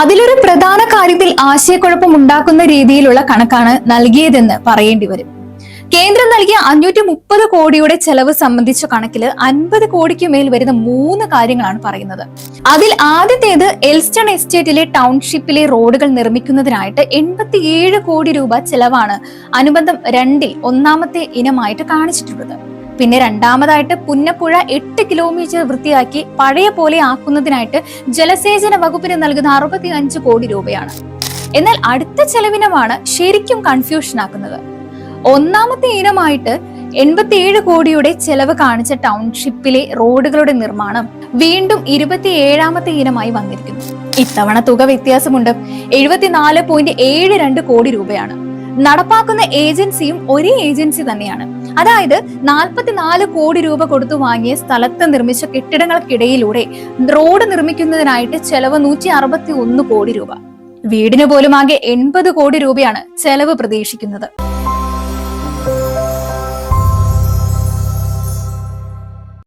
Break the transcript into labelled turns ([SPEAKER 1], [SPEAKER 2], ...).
[SPEAKER 1] അതിലൊരു പ്രധാന കാര്യത്തിൽ ആശയക്കുഴപ്പം ഉണ്ടാക്കുന്ന രീതിയിലുള്ള കണക്കാണ് നൽകിയതെന്ന് പറയേണ്ടി വരും. കേന്ദ്രം നൽകിയ അഞ്ഞൂറ്റി മുപ്പത് കോടിയുടെ ചെലവ് സംബന്ധിച്ച കണക്കിൽ അൻപത് കോടിക്ക് മേൽ വരുന്ന മൂന്ന് കാര്യങ്ങളാണ് പറയുന്നത്. അതിൽ ആദ്യത്തേത് എൽസ്റ്റൺ എസ്റ്റേറ്റിലെ ടൗൺഷിപ്പിലെ റോഡുകൾ നിർമ്മിക്കുന്നതിനായിട്ട് എൺപത്തിയേഴ് കോടി രൂപ ചെലവാണ് അനുബന്ധം രണ്ടിൽ ഒന്നാമത്തെ ഇനമായിട്ട് കാണിച്ചിട്ടുള്ളത്. പിന്നെ രണ്ടാമതായിട്ട് പുന്നപ്പുഴ എട്ട് കിലോമീറ്റർ വൃത്തിയാക്കി പഴയ പോലെ ആക്കുന്നതിനായിട്ട് ജലസേചന വകുപ്പിന് നൽകുന്ന അറുപത്തി അഞ്ച് കോടി രൂപയാണ്. എന്നാൽ അടുത്ത ചെലവിനമാണ് ശരിക്കും കൺഫ്യൂഷൻ ആക്കുന്നത്. ഒന്നാമത്തെ ഇനമായിട്ട് എൺപത്തിയേഴ് കോടിയുടെ ചെലവ് കാണിച്ച ടൗൺഷിപ്പിലെ റോഡുകളുടെ നിർമ്മാണം വീണ്ടും ഇരുപത്തിയേഴാമത്തെ ഇനമായി വന്നിരിക്കുന്നു. ഇത്തവണ തുക വ്യത്യാസമുണ്ട്. എഴുപത്തിനാല് പോയിന്റ് ഏഴ് രണ്ട് കോടി രൂപയാണ്. നടപ്പാക്കുന്ന ഏജൻസിയും ഒരേ ഏജൻസി തന്നെയാണ്. അതായത് നാൽപ്പത്തിനാല് കോടി രൂപ കൊടുത്തു വാങ്ങിയ സ്ഥലത്ത് നിർമ്മിച്ച കെട്ടിടങ്ങൾക്കിടയിലൂടെ റോഡ് നിർമ്മിക്കുന്നതിനായിട്ട് ചെലവ് നൂറ്റി അറുപത്തി ഒന്ന് കോടി രൂപ. വീടിന് പോലും ആകെ എൺപത് കോടി രൂപയാണ് ചെലവ് പ്രതീക്ഷിക്കുന്നത്.